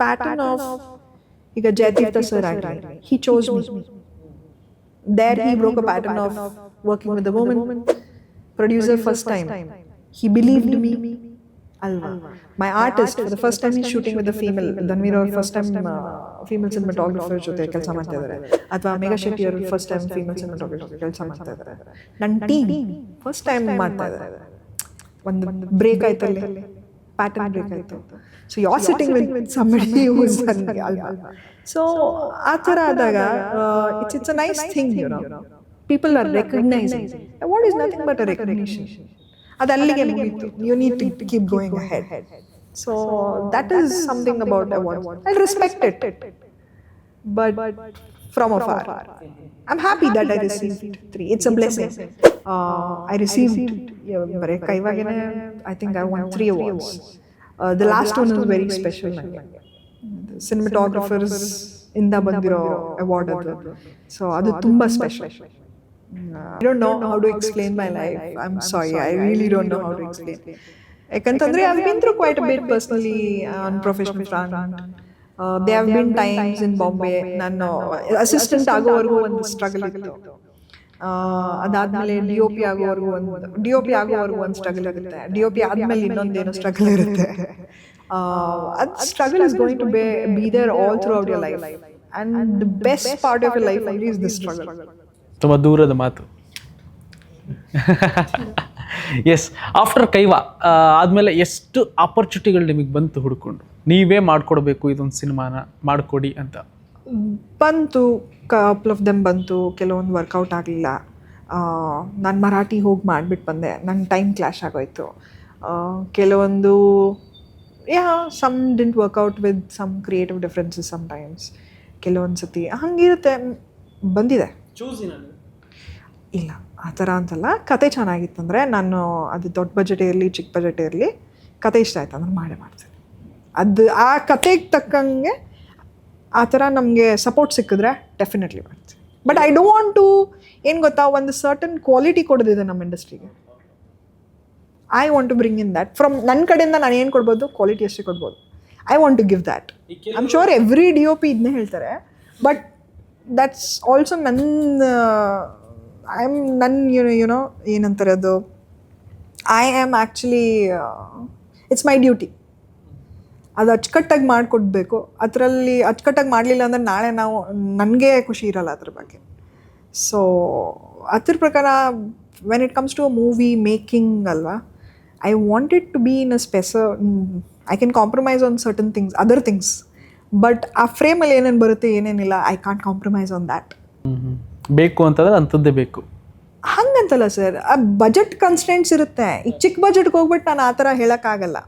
Pattern of ಈಗ Jayatheertha sir ಆಗಲಿ he chose me there he broke a pattern of working with the woman producer first time he believed me ಅಲ್ವಾ my artist for the first time ಈ shooting with female Dhanveer ಅವ್ರ first time female cinematographer ಜೊತೆ ಕೆಲಸ ಮಾಡ್ತಾ ಇದ್ದಾರೆ ಅಥವಾ ಮೇಘಾ ಶೆಟ್ಟಿ ಅವರು first time female cinematographer ಕೆಲಸ ಮಾಡ್ತಾ ಇದ್ದಾರೆ ನನ್ನ ಟೀಮ್ ಫಸ್ಟ್ ಟೈಮ್ ಮಾಡ್ತಾ ಇದ್ದಾರೆ ಒಂದು ಬ್ರೇಕ್ ಆಯ್ತಲ್ಲಿ ಪ್ಯಾಟರ್ನ್ ಬ್ರೇಕ್ ಆಯ್ತು so you are sitting with somebody who's ಅಲ್ವಾ ಸೊ ಆ ಥರ ಆದಾಗ it's it's a nice thing you know people are recognising what is nothing but a recognition ಅದು ಅಲ್ಲಿಗೆ ಮುಗೀತು you need to keep going ahead so that is something about I want I respect it but from afar. I'm happy that I received three. It's a blessing. Uh, I received, yeah, ಬರೀ ಕೈವಾಗೇನೆ I think I won three awards. Uh, the last one is very special ನನಗೆ cinematographers ಇಂದ ಬಂದಿರೋ award ಅದು so ಅದು ತುಂಬ special I don't know how to explain my life I am sorry I really don't know how to explain ಯಾಕಂತಂದ್ರೆ I been through quite bit personally on professional front they have been times in Bombay ನಾನು assistant ಆಗೋವರೆಗೂ ಒಂದು struggle ಇತ್ತು ಅದಾದ್ಮೇಲೆ D O P ಆಗೋವರೆಗೂ ಒಂದು D O P ಆಗೋವರೆಗೂ ಒಂದು ಸ್ಟ್ರಗಲ್ ಇರುತ್ತೆ. ಡಿ ಒ ಪಿ ಆದ್ಮೇಲೆ ಇನ್ನೊಂದೇನೋ ಸ್ಟ್ರಗಲ್ ಇರುತ್ತೆ. ಅದು struggle is going to be be there all throughout your life and the best part of your life ಅಲ್ಲಿ ಇಸ್ ದಿಸ್ ಸ್ಟ್ರಗಲ್ ತುಂಬ ದೂರದ ಮಾತು. ಎಸ್ ಆಫ್ಟರ್ ಕೈವಾ ಆದ್ಮೇಲೆ ಎಷ್ಟು ಆಪರ್ಚುನಿಟಿಗಳು ನಿಮಗೆ ಬಂತು ಹುಡ್ಕೊಂಡು? ನೀವೇ ಮಾಡ್ಕೊಡ್ಬೇಕು ಇದೊಂದು ಸಿನಿಮಾನ ಮಾಡಿಕೊಡಿ ಅಂತ. ಬಂತು ಕಪಲ್ ಆಫ್ ದೆಮ್ ಬಂತು ಕೆಲವೊಂದು ವರ್ಕೌಟ್ ಆಗಲಿಲ್ಲ. ನಾನು ಮರಾಠಿ ಹೋಗಿ ಮಾಡಿಬಿಟ್ಟು ಬಂದೆ. ನನ್ನ ಟೈಮ್ ಕ್ಲ್ಯಾಶ್ ಆಗೋಯಿತು. ಕೆಲವೊಂದು yeah some didn't work out with some creative differences sometimes ಕೆಲವೊಂದು ಸತಿ ಹಂಗಿರುತ್ತೆ. ಬಂದಿದೆ. ಇಲ್ಲ ಆ ಥರ ಅಂತಲ್ಲ. ಕತೆ ಚೆನ್ನಾಗಿತ್ತಂದರೆ ನಾನು ಅದು ದೊಡ್ಡ ಬಜೆಟ್ ಇರಲಿ ಚಿಕ್ಕ ಬಜೆಟ್ ಇರಲಿ ಕತೆ ಇಷ್ಟ ಆಯ್ತು ಅಂದ್ರೆ ಮಾಡೇ ಮಾಡ್ತೀನಿ. ಅದು ಆ ಕತೆಗೆ ತಕ್ಕಂಗೆ ಆ ಥರ ನಮಗೆ ಸಪೋರ್ಟ್ ಸಿಕ್ಕಿದ್ರೆ ಡೆಫಿನೆಟ್ಲಿ ಮಾಡ್ತೀವಿ but I don't want to ಏನು ಗೊತ್ತಾ ಒಂದು ಸರ್ಟನ್ ಕ್ವಾಲಿಟಿ ಕೊಡೋದಿದೆ ನಮ್ಮ ಇಂಡಸ್ಟ್ರಿಗೆ I want to bring in that from ನನ್ನ ಕಡೆಯಿಂದ ನಾನು ಏನು ಕೊಡ್ಬೋದು ಕ್ವಾಲಿಟಿ ಅಷ್ಟೇ ಕೊಡ್ಬೋದು. I want to give that I am sure every D O P ಇದನ್ನೇ ಹೇಳ್ತಾರೆ. ಬಟ್ ದಟ್ಸ್ ಆಲ್ಸೋ ನನ್ನ ಐ ಆಮ್ ನನ್ನ ಯುನೋ ಯುನೋ ಏನಂತಾರೆ ಅದು? I am actually it's my duty ಅದು ಅಚ್ಚುಕಟ್ಟಾಗಿ ಮಾಡಿಕೊಡ್ಬೇಕು. ಅದರಲ್ಲಿ ಅಚ್ಚುಕಟ್ಟಾಗಿ ಮಾಡಲಿಲ್ಲ ಅಂದರೆ ನಾಳೆ ನಾವು ನನಗೆ ಖುಷಿ ಇರಲ್ಲ ಅದ್ರ ಬಗ್ಗೆ. ಸೊ ಅದ್ರ ಪ್ರಕಾರ when it comes to a movie making ಅಲ್ವಾ I wanted to be in a space I can compromise on certain things other things but ಆ ಫ್ರೇಮಲ್ಲಿ ಏನೇನು ಬರುತ್ತೆ ಏನೇನಿಲ್ಲ I can't compromise on that ಬೇಕು ಅಂತಂದ್ರೆ ಅಂಥದ್ದೇ ಬೇಕು. ಹಂಗಂತಲ್ಲ ಸರ್ ಆ ಬಜೆಟ್ ಕನ್ಸ್ಟೆಂಟ್ಸ್ ಇರುತ್ತೆ. ಈ ಚಿಕ್ಕ ಬಜೆಟ್ಗೆ ಹೋಗ್ಬಿಟ್ಟು ನಾನು ಆ ಥರ ಹೇಳೋಕ್ಕಾಗಲ್ಲ.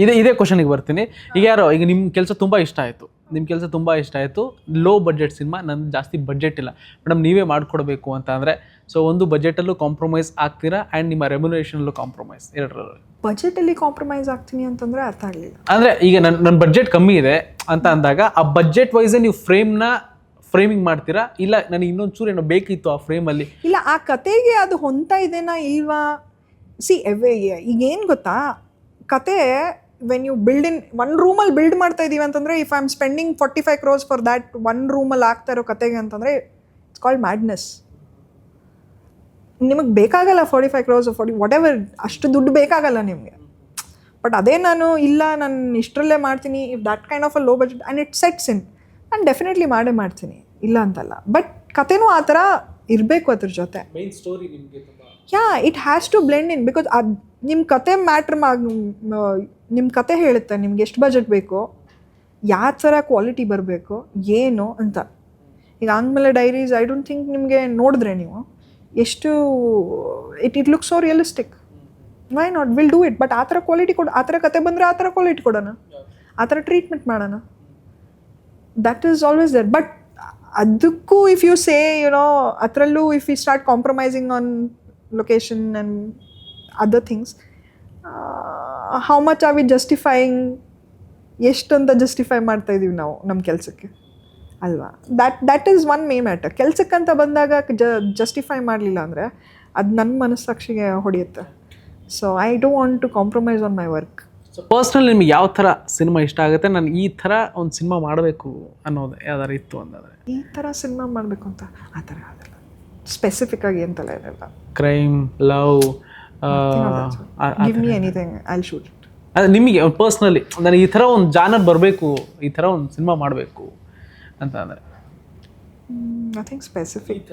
ಇದೇ ಇದೇ ಕ್ವಶನಿಗೆ ಬರ್ತೀನಿ. ಈಗ ಯಾರೋ ಈಗ ನಿಮ್ಮ ಕೆಲಸ ತುಂಬ ಇಷ್ಟ ಆಯಿತು. ನಿಮ್ಮ ಕೆಲಸ ತುಂಬ ಇಷ್ಟ ಆಯಿತು. ಲೋ ಬಜೆಟ್ ಸಿನಿಮಾ ನನ್ನ ಜಾಸ್ತಿ ಬಜೆಟ್ ಇಲ್ಲ. ಮೇಡಮ್ ನೀವೇ ಮಾಡಿಕೊಡ್ಬೇಕು ಅಂತ ಅಂದರೆ ಸೊ ಒಂದು ಬಜೆಟಲ್ಲೂ ಕಾಂಪ್ರಮೈಸ್ ಆಗ್ತೀರಾ? ಆ್ಯಂಡ್ ನಿಮ್ಮ ರೆಮ್ಯುನೇಷನಲ್ಲೂ ಕಾಂಪ್ರಮೈಸ್ ಎರಡರಲ್ಲೂ. ಬಜೆಟಲ್ಲಿ ಕಾಂಪ್ರಮೈಸ್ ಆಗ್ತೀನಿ ಅಂತಂದರೆ ಅರ್ಥ ಆಗಲಿಲ್ಲ. ಅಂದರೆ ಈಗ ನನ್ನ ನನ್ನ ಬಜೆಟ್ ಕಮ್ಮಿ ಇದೆ ಅಂತ ಅಂದಾಗ ಆ ಬಜೆಟ್ ವೈಸೇ ನೀವು ಫ್ರೇಮ್ನ ಫ್ರೇಮಿಂಗ್ ಮಾಡ್ತೀರಾ? ಇಲ್ಲ ನನಗೆ ಇನ್ನೊಂದು ಚೂರು ಏನೋ ಬೇಕಿತ್ತು ಆ ಫ್ರೇಮಲ್ಲಿ ಇಲ್ಲ ಆ ಕತೆಗೆ ಅದು ಹೊಂತ ಇದೆನಾ ಇಲ್ವಾ? ಸಿ ಈಗ ಈಗೇನು ಗೊತ್ತಾ? ಕತೆ when you build in one ರೂಮಲ್ಲಿ ಬಿಲ್ಡ್ ಮಾಡ್ತಾ ಇದ್ದೀವಿ ಅಂತಂದರೆ if I am spending forty five crores for that one ರೂಮಲ್ಲಿ ಆಗ್ತಾ ಇರೋ ಕತೆಗೆ ಅಂತಂದರೆ ಇಟ್ಸ್ ಕಾಲ್ಡ್ ಮ್ಯಾಡ್ನೆಸ್ ನಿಮಗೆ ಬೇಕಾಗಲ್ಲ forty five crores forty whatever ಅಷ್ಟು ದುಡ್ಡು ಬೇಕಾಗಲ್ಲ ನಿಮಗೆ. ಬಟ್ ಅದೇ ನಾನು, ಇಲ್ಲ, ನಾನು ಇಷ್ಟರಲ್ಲೇ ಮಾಡ್ತೀನಿ if that kind of a low budget and it sets in ನಾನು ಡೆಫಿನೆಟ್ಲಿ ಮಾಡೇ ಮಾಡ್ತೀನಿ, ಇಲ್ಲ ಅಂತಲ್ಲ. ಬಟ್ ಕತೆನೂ ಆ ಥರ ಇರಬೇಕು ಅದ್ರ ಜೊತೆ. ಸ್ಟೋರಿ ನಿಮಗೆ yeah it has to blend in because ಅದು ನಿಮ್ಮ ಕತೆ ಮ್ಯಾಟ್ರ್ ನಿಮ್ಮ ಕತೆ ಹೇಳುತ್ತೆ, ನಿಮ್ಗೆ ಎಷ್ಟು ಬಜೆಟ್ ಬೇಕು ಯಾವ ಥರ ಕ್ವಾಲಿಟಿ ಬರಬೇಕು, ಏನು ಅಂತ. ಈಗ Angamaly diaries I don't think ನಿಮಗೆ ನೋಡಿದ್ರೆ ನೀವು ಎಷ್ಟು it it looks so realistic why not will do it but ಆ ಥರ ಕ್ವಾಲಿಟಿ ಕೊಡು, ಆ ಥರ ಕತೆ ಬಂದರೆ ಆ ಥರ ಕ್ವಾಲಿಟಿ ಕೊಡೋಣ. ಆ ಥರ ಟ್ರೀಟ್ಮೆಂಟ್ ಮಾಡೋಣ. That is always there but ಅದಕ್ಕೂ if you say you know ಅದರಲ್ಲೂ if you start compromising on location and other things how much much we we ಎಷ್ಟು ಅಂತ ಜಸ್ಟಿಫೈ ಮಾಡ್ತಾ ಇದೀವಿ ನಾವು ನಮ್ಮ ಕೆಲಸಕ್ಕೆ? ಅಲ್ವಾ? That that is one may matter ಕೆಲಸಕ್ಕಂತ ಬಂದಾಗ ಜ ಜಸ್ಟಿಫೈ ಮಾಡಲಿಲ್ಲ ಅಂದರೆ ಅದು ನನ್ನ ಮನಸ್ಸಾಕ್ಷಿಗೆ ಹೊಡೆಯುತ್ತೆ. So I don't want to compromise on my work so personal ನಿಮ್ಗೆ ಯಾವ ಥರ ಸಿನಿಮಾ ಇಷ್ಟ ಆಗುತ್ತೆ? ನಾನು ಈ ಥರ ಒಂದು ಸಿನಿಮಾ ಮಾಡಬೇಕು ಅನ್ನೋದು ಯಾವ್ದಾರು ಇತ್ತು ಅಂದರೆ ಈ ಥರ ಸಿನಿಮಾ ಮಾಡಬೇಕು ಅಂತ? ಆ ಥರ ಅದಲ್ಲ ಸ್ಪೆಸಿಫಿಕ್ ಆಗಿ ಅಂತಲ್ಲ ಇರಲ್ಲ crime love give me I'll I shoot ನಿಮಗೆ ಪರ್ಸ್ನಲಿ ನನಗೆ ಈ ಥರ ಒಂದು ಜಾನರ್ ಬರಬೇಕು ಈ ಥರ ಒಂದು ಸಿನಿಮಾ ಮಾಡಬೇಕು ಅಂತ ಅಂದರೆ. Nothing specific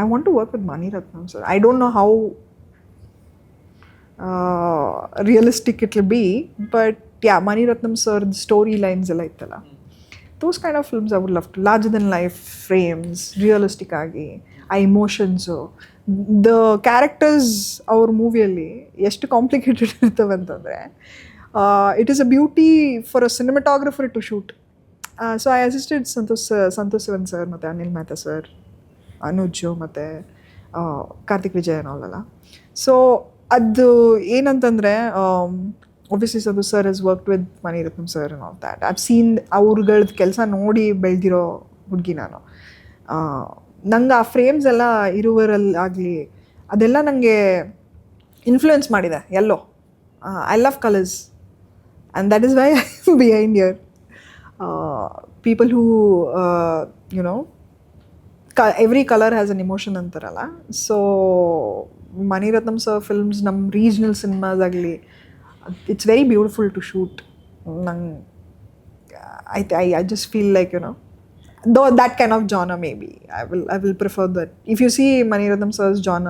I want to work with Mani Ratnam sir I don't know how realistic it'll be but yeah Mani Ratnam sir story lines ಎಲ್ಲ ಇತ್ತಲ್ಲ. Those kind of films I would love to large than life frames realistic ಆಗಿ. ಆ emotions the characters ಅವ್ರ ಮೂವಿಯಲ್ಲಿ ಎಷ್ಟು complicated ಇರ್ತವೆ ಅಂತಂದರೆ it is a beauty for a cinematographer to shoot so I assisted Santosh Santosh Sivan sir ಮತ್ತು Anil Mehta sir ಅನುಜು ಮತ್ತು Karthik Vijay ಅನ್ನೋಲ್ಲ so ಅದು ಏನಂತಂದರೆ ಒಬ್ವಿಯಸ್ಲಿ ಅದು sir is work with Mani Ratnam sir ಅನ್ನೋ ದ್ಯಾಟ್ ಐವ್ ಸೀನ್ ಅವ್ರುಗಳದ್ದು ಕೆಲಸ ನೋಡಿ ಬೆಳೆದಿರೋ ಹುಡುಗಿ ನಾನು. ನಂಗೆ ಆ ಫ್ರೇಮ್ಸ್ ಎಲ್ಲ ಇರುವರಲ್ಲಿ ಆಗಲಿ, ಅದೆಲ್ಲ ನನಗೆ ಇನ್ಫ್ಲೂಯೆನ್ಸ್ ಮಾಡಿದೆ, ಎಲ್ಲೋ. I love colours and that is why behind your people who you know ಕ every colour has an emotion ಅಂತಾರಲ್ಲ. ಸೊ ಮಣಿರತ್ನಂ ಸರ್ ಫಿಲ್ಮ್ಸ್ ನಮ್ಮ ರೀಜ್ನಲ್ ಸಿನಿಮಾಸ್ ಆಗಲಿ it's very beautiful to shoot ನಂಗೆ I I I just feel like you know though that kind of genre maybe I will I will prefer that if you see Mani Ratnam sir's genre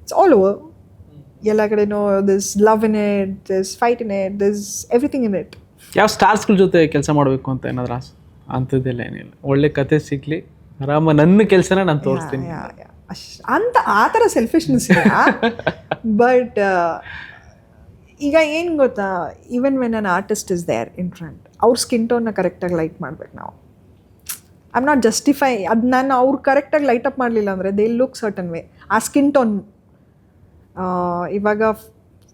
it's all over ಎಲ್ಲ ಕಡೆನೂ this love in it this fight in it this everything in it ಯಾವ ಸ್ಟಾರ್ಸ್ಗಳ ಜೊತೆ ಕೆಲಸ ಮಾಡಬೇಕು ಅಂತ ಏನಾದ್ರು ಆಸೆ? ಅಂಥದ್ದೆಲ್ಲ ಏನಿಲ್ಲ. ಒಳ್ಳೆ ಕತೆ ಸಿಗಲಿ ಆರಾಮ ನನ್ನ ಕೆಲಸನ ನಾನು ತೋರಿಸ್ತೀನಿ. ಅಶ್ ಅಂತ ಆ ಥರ ಸೆಲ್ಫಿಶ್ನೆಸ್ ಇಲ್ಲ. ಬಟ್ ಈಗ ಏನು ಗೊತ್ತಾ? Even when an artist is there in front ಅವ್ರ ಸ್ಕಿನ್ ಟೋನ್ನ ಕರೆಕ್ಟಾಗಿ ಲೈಟ್ ಮಾಡ್ಬೇಕು ನಾವು. ಐ ಆಮ್ ನಾಟ್ ಜಸ್ಟಿಫೈ ಅದು ನಾನು ಅವ್ರು ಕರೆಕ್ಟಾಗಿ ಲೈಟ್ ಅಪ್ ಮಾಡಲಿಲ್ಲ ಅಂದರೆ ದೇ ಲುಕ್ ಸರ್ಟನ್ ವೇ ಆ ಸ್ಕಿನ್ ಟೋನ್ ಇವಾಗ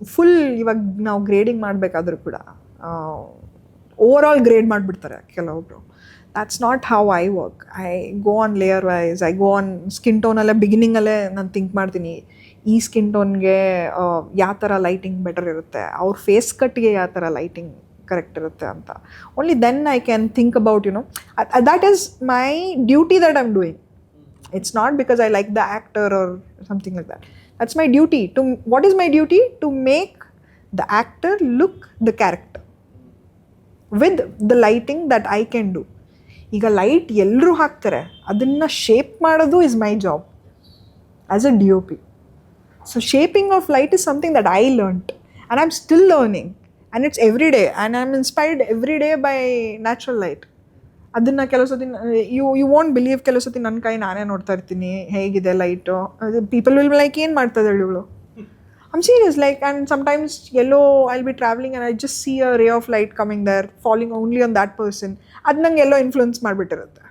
ಫುಲ್ ಇವಾಗ ನಾವು ಗ್ರೇಡಿಂಗ್ ಮಾಡಬೇಕಾದ್ರೂ ಕೂಡ ಓವರ್ ಆಲ್ ಗ್ರೇಡ್ ಮಾಡಿಬಿಡ್ತಾರೆ ಕೆಲವೊಬ್ರು that's not how I work I go on layer wise I go on skin ಟೋನಲ್ಲೇ ಬಿಗಿನಿಂಗಲ್ಲೇ ನಾನು ಥಿಂಕ್ ಮಾಡ್ತೀನಿ. ಈ ಸ್ಕಿನ್ ಟೋನ್ಗೆ ಯಾವ ಥರ ಲೈಟಿಂಗ್ ಬೆಟರ್ ಇರುತ್ತೆ? ಅವ್ರ ಫೇಸ್ ಕಟ್ಗೆ ಯಾವ ಥರ ಲೈಟಿಂಗ್ ಕರೆಕ್ಟ್ ಇರುತ್ತೆ ಅಂತ only then I can think about you know that is my duty that I'm doing it's not because I like the actor or something like that. That's my duty. To what is my duty? To make the actor look the character with the lighting that I can do. ಈಗ light ಎಲ್ಲರೂ ಹಾಕ್ತಾರೆ ಅದನ್ನು shape ಮಾಡೋದು is my job as a D O P so shaping of light is something that I learnt and I am still learning and it's every day and I am inspired every day by natural light ಅದನ್ನು ಕೆಲವು ಸತಿ you you won't believe ಕೆಲವು ಸತಿ ನನ್ನ ಕೈ ನಾನೇ ನೋಡ್ತಾ ಇರ್ತೀನಿ. ಹೇಗಿದೆ ಲೈಟು ಪೀಪಲ್ ವಿಲ್ ಲೈಕ್ ಏನು ಮಾಡ್ತಾ ಇದ್ದಾಳೆ ಇವಳು? I'm serious like and sometimes yellow I'll be travelling and I just see a ray of light coming there falling only on that person ಅದು ನಂಗೆ ಎಲ್ಲೋ ಇನ್ಫ್ಲುಯೆನ್ಸ್ ಮಾಡಿಬಿಟ್ಟಿರುತ್ತೆ.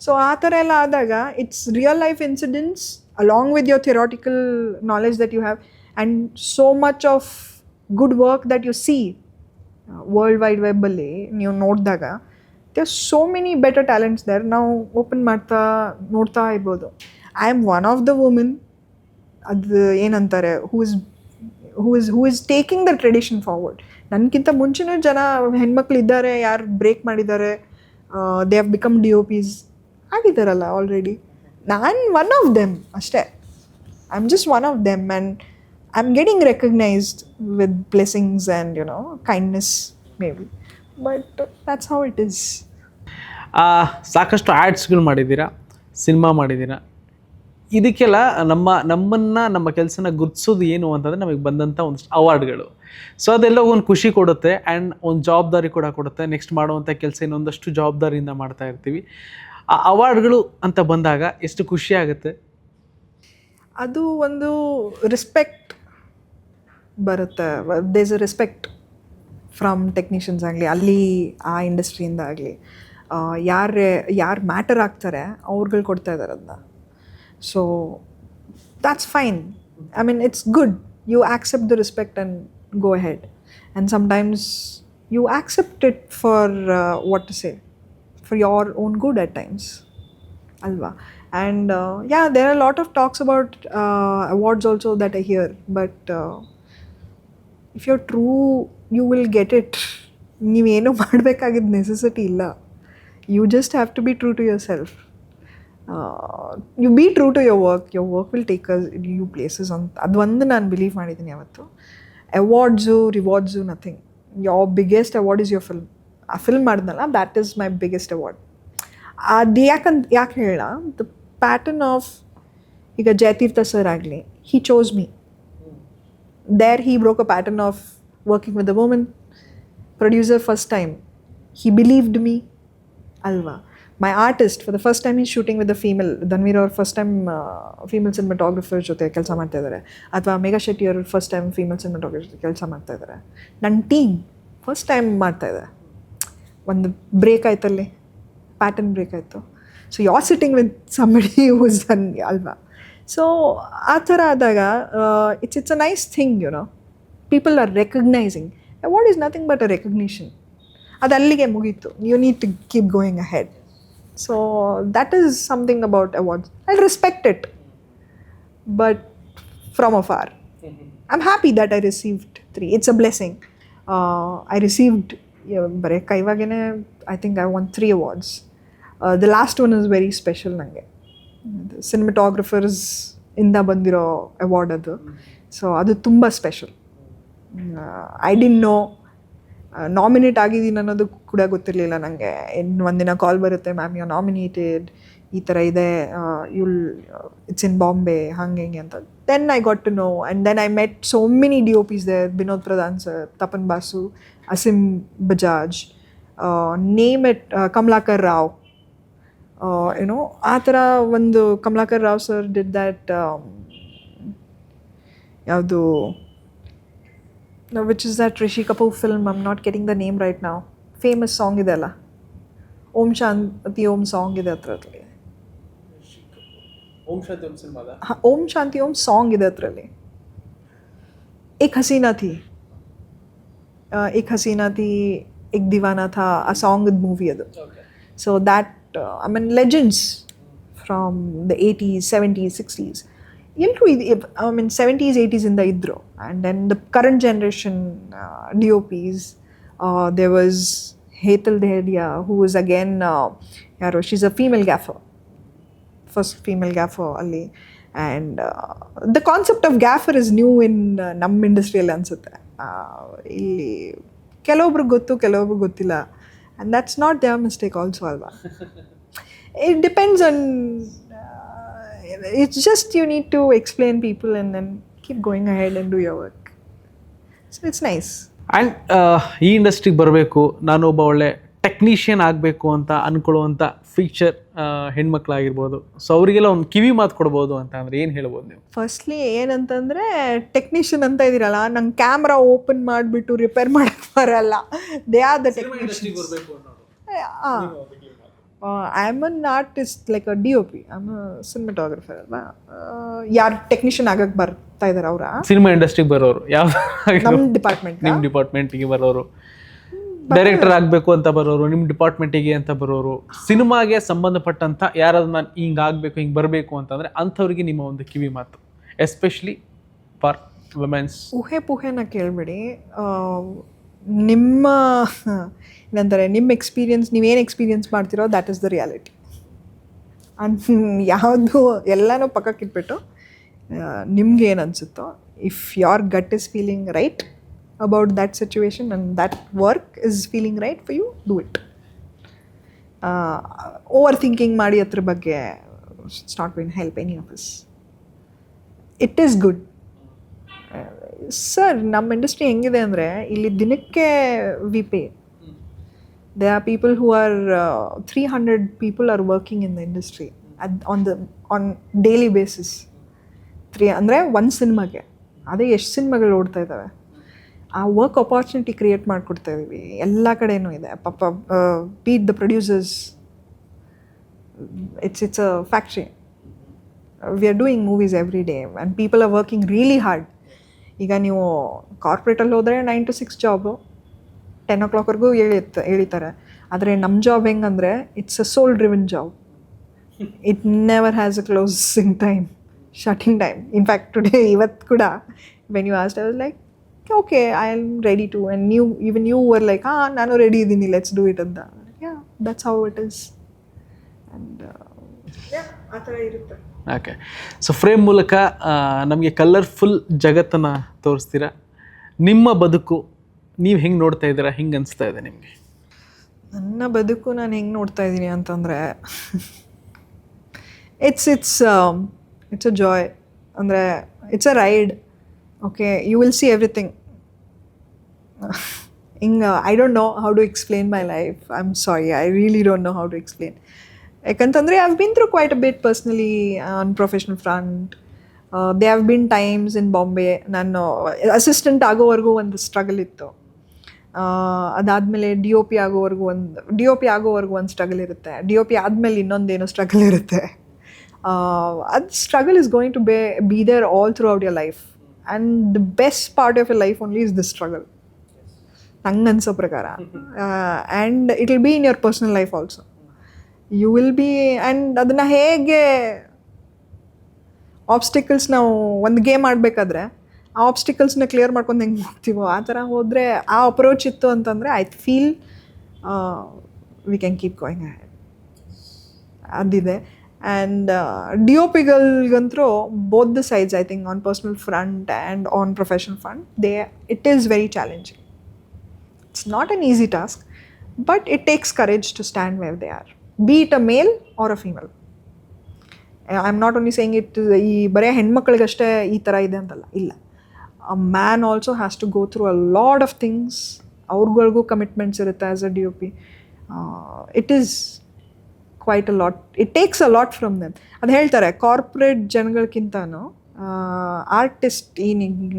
ಸೊ ಆ ಥರ ಎಲ್ಲ ಆದಾಗ it's real life incidents along with your theoretical knowledge that you have and so much of good work that you see world wide ವೆಬ್ಬಲ್ಲಿ ನೀವು ನೋಡಿದಾಗ there so many better talents there ನಾವು open ಮಾಡ್ತಾ, ನೋಡ್ತಾ ಇರ್ಬೋದು. I am one of the women ಅದು ಏನಂತಾರೆ who is who is who is taking the tradition forward ನನಗಿಂತ ಮುಂಚೆನೂ ಜನ ಹೆಣ್ಮಕ್ಳು ಇದ್ದಾರೆ, ಯಾರು ಬ್ರೇಕ್ ಮಾಡಿದ್ದಾರೆ they have become D O Ps ಆಗಿದ್ದಾರಲ್ಲ already ನಾನು ಒನ್ ಆಫ್ ದೆಮ್ ಅಷ್ಟೇ. I am just one of them and I getting recognized recognised with and, and you know kindness may that's how it is. It is ಆ, ಸಾಕಷ್ಟು ಆ್ಯಡ್ಸ್ಗಳು ಮಾಡಿದ್ದೀರಾ? Cinema ಮಾಡಿದ್ದೀರಾ? ಇದಕ್ಕೆಲ್ಲ ನಮ್ಮ ನಮ್ಮನ್ನು ನಮ್ಮ ಕೆಲಸನ ಗುರುತಿಸೋದು ಏನು ಅಂತಂದರೆ ನಮಗೆ ಬಂದಂಥ ಒಂದು ಅವಾರ್ಡ್ಗಳು. ಸೊ ಅದೆಲ್ಲ ಒಂದು ಖುಷಿ ಕೊಡುತ್ತೆ ಆ್ಯಂಡ್ ಒಂದು ಜವಾಬ್ದಾರಿ ಕೂಡ ಕೊಡುತ್ತೆ. ನೆಕ್ಸ್ಟ್ ಮಾಡುವಂಥ ಕೆಲಸ ಇನ್ನೊಂದಷ್ಟು ಜವಾಬ್ದಾರಿಯಿಂದ ಮಾಡ್ತಾ ಇರ್ತೀವಿ. ಆ ಅವಾರ್ಡ್ಗಳು ಅಂತ ಬಂದಾಗ ಎಷ್ಟು ಖುಷಿ ಆಗುತ್ತೆ? ಅದು ಒಂದು ರೆಸ್ಪೆಕ್ಟ್ ಬರುತ್ತೆ. There's a respect from technicians ಆಗಲಿ, ಅಲ್ಲಿ ಆ ಇಂಡಸ್ಟ್ರಿಯಿಂದ ಆಗಲಿ. ಯಾರೇ ಯಾರು ಮ್ಯಾಟರ್ ಆಗ್ತಾರೆ, ಅವ್ರುಗಳು ಕೊಡ್ತಾ ಇದ್ದಾರೆ ಅದನ್ನ so that's fine I mean it's good you accept the respect and go ahead and sometimes you accept it for what to say for your own good at times ಅಲ್ವಾ and yeah there are lot of talks about awards also that I hear that i hear but uh, if you true you will get it ನೀವೇನು ಮಾಡಬೇಕಾಗಿದ್ದ necessity ಇಲ್ಲ. You just have to be true to yourself you be true to your work your work will take us you places ಅಂತ ಅದು ಒಂದು ನಾನು believe ಮಾಡಿದ್ದೀನಿ ಯಾವತ್ತು. Awards rewards nothing your biggest award is your film ಆ film ಮಾಡಿದ್ನಲ್ಲ that is my biggest award ಅದು ಯಾಕಂತ ಯಾಕೆ ಹೇಳ ದ ಪ್ಯಾಟರ್ನ್ ಆಫ್ ಈಗ ಜಯತೀರ್ಥ ಸರ್ ಆಗಲಿ he chose me there he broke a pattern of working with a woman. Producer, first time. He believed me. Alva. My artist, for the first time he's shooting with a female. Dhanveer ಅವ್ರ first time female cinematographer ಜೊತೆ ಕೆಲಸ ಮಾಡ್ತಾ ಇದ್ದಾರೆ ಅಥವಾ ಮೇಘಾ ಶೆಟ್ಟಿ ಅವರು first time female cinematographer ಜೊತೆ ಕೆಲಸ ಮಾಡ್ತಾ ಇದ್ದಾರೆ ನನ್ನ ಟೀಮ್ ಫಸ್ಟ್ ಟೈಮ್ ಮಾಡ್ತಾ ಇದೆ ಒಂದು ಬ್ರೇಕ್ ಆಯ್ತಲ್ಲಿ. ಪ್ಯಾಟರ್ನ್ ಬ್ರೇಕ್ ಆಯಿತು. So you're sitting with somebody use then ಅಲ್ವಾ ಸೊ ಆ ಥರ ಆದಾಗ it's it's a nice thing you know people are recognising what is nothing but a recognition ಅದು ಅಲ್ಲಿಗೆ ಮುಗೀತು. You need to keep going ahead so that is something about awards I respect it but from a far I'm happy that I received three. It's a blessing. Uh, I received ಬರೀ ಕೈವಾಗೇನೆ I think I won three awards the last one is very special ನನಗೆ cinematographers ಇಂದ ಬಂದಿರೋ award ಅದು. So ಅದು ತುಂಬ special I didn't know nominate ಆಗಿದ್ದೀನಿ ಅನ್ನೋದು ಕೂಡ ಗೊತ್ತಿರಲಿಲ್ಲ ನನಗೆ ಇನ್ನು ಒಂದಿನ ಕಾಲ್ ಬರುತ್ತೆ ಮ್ಯಾಮ್ ಯು ನಾಮಿನೇಟೆಡ್ ಈ ಥರ ಇದೆ. ಯುಲ್ ಇಟ್ಸ್ ಇನ್ ಬಾಂಬೆ ಹಂಗೆ ಹಿಂಗೆ ಅಂತ. Then I got to know and then I met so many D O Ps there Vinod Pradhan sir Tapan Basu Aseem Bajaj name it Kamalakar Rao Uh, ಏನೋ ಆ ಥರ ಒಂದು Kamalakar Rao sir did that ಯಾವುದು which is that Rishi Kapoor film I'm not getting the name right ನಾವು famous song ಇದೆ ಅಲ್ಲ? ಓಂ ಶಾಂತಿ Om song ಇದೆ ಹತ್ರದಲ್ಲಿ. ಹಾಂ ಓಂ ಶಾಂತಿ ಓಂ ಸಾಂಗ್ ಇದೆ ಹತ್ರಲ್ಲಿ ಏಕ್ ಹಸೀನಾ ಥಿ. Uh, ಏಕ್ ಹಸೀನಾ ಥಿ ಏಕ್ ದಿವಾನಾ ಥಾ ಆ ಸಾಂಗದ ಮೂವಿ ಅದು. So that I mean legends from the eighties seventies sixties ಎಲ್ಲರೂ ಇದು ಐ ಮೀನ್ ಸೆವೆಂಟೀಸ್ ಏಯ್ಟೀಸಿಂದ ಇದ್ದರು and then the current generation D O Ps there was Hetal Dedhia who is again ಯಾರು she's a female gaffer first female gaffer ಅಲ್ಲಿ and the concept of gaffer is new in ನಮ್ಮ ಇಂಡಸ್ಟ್ರಿಯಲ್ಲಿ ಅನಿಸುತ್ತೆ ಇಲ್ಲಿ ಕೆಲವೊಬ್ರಿಗೆ ಗೊತ್ತು ಕೆಲವೊಬ್ರಿಗೆ ಗೊತ್ತಿಲ್ಲ. and that's not their mistake also ಅಲ್ವಾ it depends on it's just you need to explain people and then keep going ahead and do your work so it's nice and ಈ ಇಂಡಸ್ಟ್ರಿಗೆ ಬರಬೇಕು ನಾನು ಒಬ್ಬ ಒಳ್ಳೆ ಟೆಕ್ನಿಷಿಯನ್ ಆಗಬೇಕು ಅಂತ ಅಂದ್ಕೊಳ್ಳುವಂಥ ಫೀಚರ್ ಹೆಣ್ಮಕ್ಳಾಗಿರ್ಬೋದು. ಸೊ ಅವರಿಗೆಲ್ಲ ಒಂದು ಕಿವಿ ಮಾತು ಕೊಡ್ಬೋದು ಅಂತ ಅಂದರೆ ಏನು ಹೇಳ್ಬೋದು ನೀವು? ಫಸ್ಟ್ಲಿ ಏನಂತಂದರೆ ಟೆಕ್ನಿಷಿಯನ್ ಅಂತ ಇದ್ದೀರಲ್ಲ ನಂಗೆ ಕ್ಯಾಮ್ರಾ ಓಪನ್ ಮಾಡಿಬಿಟ್ಟು ರಿಪೇರ್ ಮಾಡಕ್ಕೆ ಬರಲ್ಲ. They are the technician I am an artist like a D O P I'm cinematographer ಅಲ್ವಾ? ಯಾರು ಟೆಕ್ನಿಷಿಯನ್ ಆಗಕ್ಕೆ ಬರ್ತಾ ಇದ್ದಾರೆ ಅವರ? ಸಿನಿಮಾ ಇಂಡಸ್ಟ್ರಿಗೆ ಬರೋರು. ಯಾವ ನಮ್ಮ ಡಿಪಾರ್ಟ್ಮೆಂಟ್ ನಿಮ್ಮ ಡಿಪಾರ್ಟ್ಮೆಂಟಿಗೆ ಬರೋರು. ಡೈರೆಕ್ಟರ್ ಆಗಬೇಕು ಅಂತ ಬರೋರು ನಿಮ್ಮ ಡಿಪಾರ್ಟ್ಮೆಂಟಿಗೆ ಅಂತ ಬರೋರು ಸಿನಿಮಾಗೆ ಸಂಬಂಧಪಟ್ಟಂಥ ಯಾರಾದ್ರೂ ನಾನು ಹಿಂಗೆ ಆಗಬೇಕು ಹಿಂಗೆ ಬರಬೇಕು ಅಂತಂದರೆ ಅಂಥವ್ರಿಗೆ ನಿಮ್ಮ ಒಂದು ಕಿವಿ ಮಾತು. ಎಸ್ಪೆಷಲಿ ಫಾರ್ ವುಮೆನ್ಸ್ ಊಹೆ ಪೂಹೆನ ಕೇಳಬೇಡಿ. ನಿಮ್ಮ ಏನಂತಾರೆ ನಿಮ್ಮ ಎಕ್ಸ್ಪೀರಿಯನ್ಸ್ ನೀವೇನು ಎಕ್ಸ್ಪೀರಿಯನ್ಸ್ ಮಾಡ್ತಿರೋ ದ್ಯಾಟ್ ಇಸ್ ದ ರಿಯಾಲಿಟಿ ಅನ್ ಯಾವುದು ಎಲ್ಲನೂ ಪಕ್ಕಕ್ಕೆ ಇಟ್ಬಿಟ್ಟು ನಿಮ್ಗೆ ಏನು ಅನಿಸುತ್ತೋ if your gut is feeling right about that situation and that work is feeling right for you do it overthinking ಮಾಡಿ ಅದ್ರ ಬಗ್ಗೆ it's not win help any of us it is good sir ನಮ್ಮ industry ಹೆಂಗಿದೆ ಅಂದರೆ ಇಲ್ಲಿ ದಿನಕ್ಕೆ we pay they are people who are three hundred people are working in the industry ಅದ್ on the on daily basis three ಅಂದರೆ ಒಂದು ಸಿನಿಮಾಗೆ ಅದೇ ಎಷ್ಟು ಸಿನಿಮಾಗಳು ಓಡ್ತಾ ಇದ್ದಾವೆ ಆ ವರ್ಕ್ ಅಪಾರ್ಚುನಿಟಿ ಕ್ರಿಯೇಟ್ ಮಾಡಿಕೊಡ್ತಾ ಇದ್ದೀವಿ ಎಲ್ಲ ಕಡೆಯೂ ಇದೆ. ಪಾಪ beat the producers it's it's a factory we are doing movies every day and people are working really hard ಈಗ ನೀವು ಕಾರ್ಪೊರೇಟಲ್ಲಿ ಹೋದರೆ nine to six job ten ಓ ಕ್ಲಾಕ್ವರೆಗೂ ಎಳಿಯುತ್ತೆ ಎಳಿತಾರೆ. ಆದರೆ ನಮ್ಮ job ಹೆಂಗಂದರೆ it's a soul driven job it never has a closing time shutting time in fact today ಇವತ್ತು ಕೂಡ when you asked I like okay I am ready to and ನೀವು even you were like ಹಾಂ ನಾನು ready ಇದ್ದೀನಿ let's do it ಅಂತ. Yeah that's how it is and ಆ ಥರ ಇರುತ್ತೆ. ಓಕೆ ಸೊ ಫ್ರೇಮ್ ಮೂಲಕ ನಮಗೆ ಕಲರ್ಫುಲ್ ಜಗತ್ತನ್ನು ತೋರಿಸ್ತೀರಾ? ನಿಮ್ಮ ಬದುಕು ನೀವು ಹೆಂಗೆ ನೋಡ್ತಾ ಇದ್ದೀರಾ? ಹೆಂಗೆ ಅನಿಸ್ತಾ ಇದೆ ನಿಮಗೆ? ನನ್ನ ಬದುಕು ನಾನು ಹೆಂಗೆ ನೋಡ್ತಾ ಇದ್ದೀನಿ ಅಂತಂದರೆ it's it's it's a joy ಅಂದರೆ it's a ride okay you will see everything ಹಿಂಗೆ I don't know how to explain my life I am sorry I really don't know how to explain ಯಾಕಂತಂದರೆ I have been through quite a bit personally on professional front there have been times in Bombay ನಾನು assistant ಆಗೋವರೆಗೂ ಒಂದು struggle ಇತ್ತು ಅದಾದಮೇಲೆ D O P ಆಗೋವರೆಗೂ ಒಂದು D O P ಆಗೋವರೆಗೂ ಒಂದು ಸ್ಟ್ರಗಲ್ ಇರುತ್ತೆ ಡಿ ಒ ಪಿ ಆದಮೇಲೆ ಇನ್ನೊಂದೇನೋ ಸ್ಟ್ರಗಲ್ ಇರುತ್ತೆ ಅದು struggle is going to be be there all throughout your life and the best part of your life only is the struggle ನಂಗೆ ಅನಿಸೋ ಪ್ರಕಾರ and it will be in your personal life also you will be and ಅದನ್ನು ಹೇಗೆ obstacles ನಾವು ಒಂದು game ಆಡಬೇಕಾದ್ರೆ ಆ ಆಬ್ಸ್ಟಿಕಲ್ಸ್ನ clear ಮಾಡ್ಕೊಂಡು ಹೆಂಗೆ ಹೋಗ್ತೀವೋ ಆ ಥರ ಹೋದರೆ ಆ ಅಪ್ರೋಚ್ ಇತ್ತು ಅಂತಂದರೆ I feel we can keep going ಅದಿದೆ ಆ್ಯಂಡ್ ಡಿ ಒ ಪಿಗಲ್ಗಂತೂ both the sides I think on personal front and on professional front they it is very challenging it's not an easy task but it takes courage to stand where they are be it a male or a female I am not only saying it ಈ ಬರೀ ಹೆಣ್ಮಕ್ಳಿಗಷ್ಟೇ ಈ ಥರ ಇದೆ ಅಂತಲ್ಲ, ಇಲ್ಲ. A man also has to go through a lot of things ಅವ್ರಗಳಿಗೂ commitments ಇರುತ್ತೆ as a D O P it is quite a lot it takes a lot from them ಅದು ಹೇಳ್ತಾರೆ ಕಾರ್ಪೊರೇಟ್ ಜನಗಳಿಗಿಂತನೂ ಆರ್ಟಿಸ್ಟ್ ಈ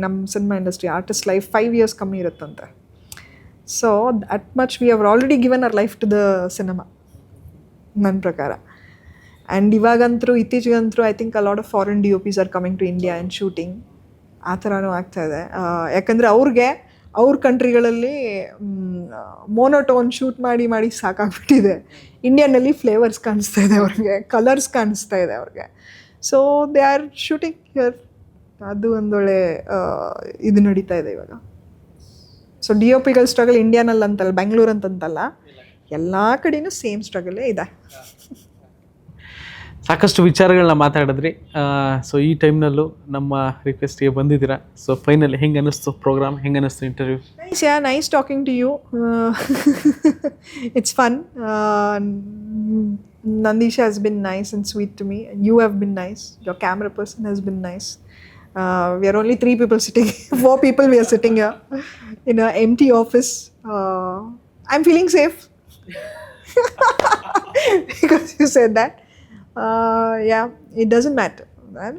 ನಮ್ಮ cinema industry artist life five years ಕಮ್ಮಿ ಇರುತ್ತಂತೆ. So at much we have already given our life to the cinema ನನ್ನ ಪ್ರಕಾರ. And ಇವಾಗಂತರೂ, ಇತ್ತೀಚೆಗಂತರೂ I think a lot of foreign D O Ps are coming to India and shooting ಆ ಥರನೂ ಆಗ್ತಾಯಿದೆ ಯಾಕಂದರೆ ಅವ್ರಿಗೆ ಅವ್ರ ಕಂಟ್ರಿಗಳಲ್ಲಿ ಮೋನೋಟೋನ್ ಶೂಟ್ ಮಾಡಿ ಮಾಡಿ ಸಾಕಾಗ್ಬಿಟ್ಟಿದೆ. ಇಂಡಿಯನ್ನಲ್ಲಿ ಫ್ಲೇವರ್ಸ್ ಕಾಣಿಸ್ತಾ ಇದೆ ಅವ್ರಿಗೆ ಕಲರ್ಸ್ ಕಾಣಿಸ್ತಾ ಇದೆ ಅವ್ರಿಗೆ. So they are shooting here ಅದು ಒಂದೊಳ್ಳೆ ಇದು ನಡೀತಾ ಇದೆ ಇವಾಗ. ಸೊ ಡಿ ಒ ಪಿಗಳ ಸ್ಟ್ರಗಲ್ ಇಂಡಿಯಾನಲ್ಲಿ ಅಂತಲ್ಲ ಬೆಂಗಳೂರು ಅಂತಂತಲ್ಲ, ಎಲ್ಲ ಕಡೆಯೂ ಸೇಮ್ ಸ್ಟ್ರಗಲೇ ಇದೆ. ಸಾಕಷ್ಟು ವಿಚಾರಗಳನ್ನ ಮಾತಾಡಿದ್ರಿ. ಸೊ ಈ ಟೈಮ್ನಲ್ಲೂ ನಮ್ಮ ರಿಕ್ವೆಸ್ಟ್ಗೆ ಬಂದಿದ್ದೀರಾ. ಸೊ ಫೈನಲ್ ಹೆಂಗ್ ಅನಿಸ್ತು ಪ್ರೋಗ್ರಾಮ್ ಹೆಂಗ್ ಅನಿಸ್ತು interview nice yeah nice talking to you it's fun Nandisha has been nice and sweet to me you have been nice your camera person has been nice we are only three people sitting four people we are sitting in a empty office I am feeling safe because you said that Uh, yeah, it doesn't matter. And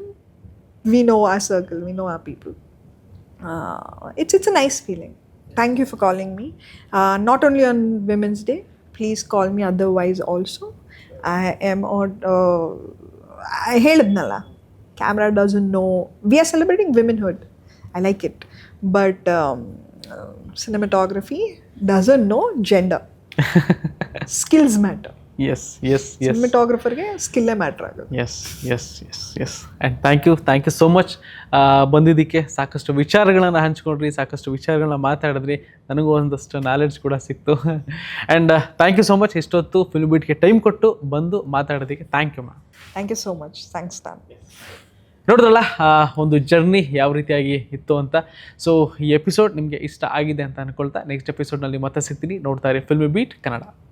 we know our circle, we know our people. Uh, it's it's a nice feeling. Thank you for calling me. Uh, not only on Women's Day, please call me otherwise also. I am on. Uh, I ಹೇಳಿದ್ನಲ್ಲ camera doesn't know. We are celebrating womanhood. I like it, but um, uh, cinematography doesn't know gender. Yes yes yes ಸಿನಿಮಾಟೋಗ್ರಫರ್ಗೆ ಸ್ಕಿಲ್ಲೇ matter ಆಗೋದು. Yes yes yes yes and thank you thank you so much ಬಂದಿದ್ದಕ್ಕೆ ಸಾಕಷ್ಟು ವಿಚಾರಗಳನ್ನು ಹಂಚ್ಕೊಂಡ್ರಿ ಸಾಕಷ್ಟು ವಿಚಾರಗಳನ್ನ ಮಾತಾಡಿದ್ರಿ. ನನಗೂ ಒಂದಷ್ಟು ನಾಲೆಡ್ಜ್ ಕೂಡ ಸಿಕ್ತು. And thank you so much ಇಷ್ಟೊತ್ತು ಫಿಲ್ಮ್ ಬೀಟ್ಗೆ ಟೈಮ್ ಕೊಟ್ಟು ಬಂದು ಮಾತಾಡೋದಕ್ಕೆ thank you ma'am thank you so much thanks ತಾನ್ ನೋಡಿದ್ರಲ್ಲ ಒಂದು ಜರ್ನಿ ಯಾವ ರೀತಿಯಾಗಿ ಇತ್ತು ಅಂತ. ಸೊ ಈ ಎಪಿಸೋಡ್ ನಿಮಗೆ ಇಷ್ಟ ಆಗಿದೆ ಅಂತ ಅನ್ಕೊಳ್ತಾ ನೆಕ್ಸ್ಟ್ ಎಪಿಸೋಡ್ನಲ್ಲಿ ಮತ್ತೆ ಸಿಗ್ತೀನಿ. ನೋಡ್ತಾ ಇರಿ ಫಿಲ್ಮ್ ಬೀಟ್ ಕನ್ನಡ